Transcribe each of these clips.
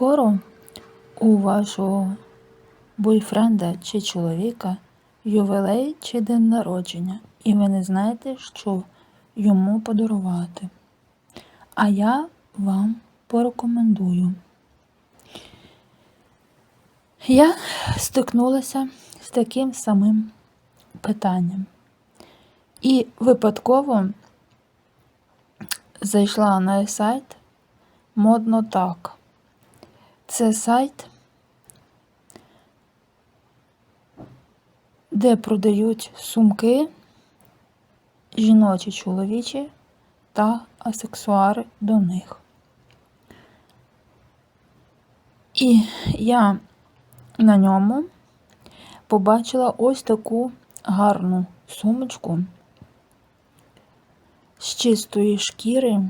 Скоро у вашого бойфренда чи чоловіка ювілей чи день народження, і ви не знаєте, що йому подарувати. А я вам порекомендую. Я стикнулася з таким самим питанням. І випадково зайшла на сайт модно так. Це сайт, де продають сумки жіночі, чоловічі та аксесуари до них. І я на ньому побачила ось таку гарну сумочку з чистої шкіри,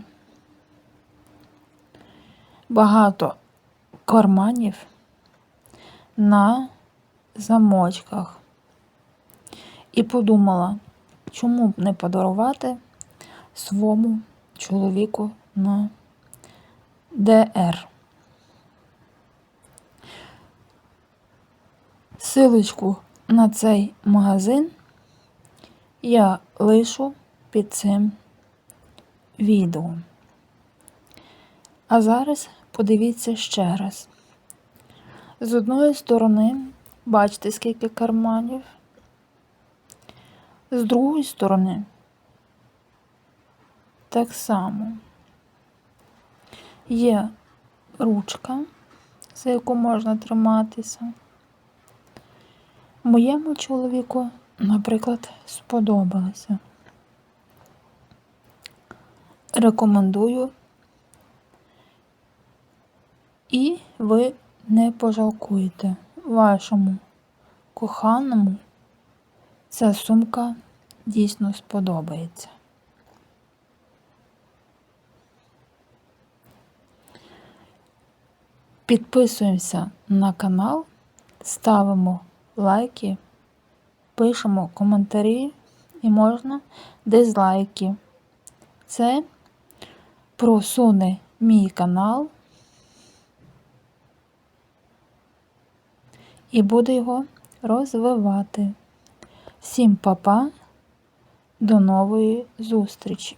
багато карманів на замочках. І подумала, чому б не подарувати своєму чоловіку на ДР. Силочку на цей магазин я лишу під цим відео. А зараз подивіться ще раз. З одної сторони, бачите, скільки карманів, з другої сторони так само є ручка, за яку можна триматися. Моєму чоловіку, наприклад, сподобалося. Рекомендую, і ви не пожалкуєте вашому коханому. Ця сумка дійсно сподобається. Підписуємося на канал, ставимо лайки, пишемо коментарі і можна дизлайки. Це просуне мій канал і буду його розвивати. Всім папа, до нової зустрічі!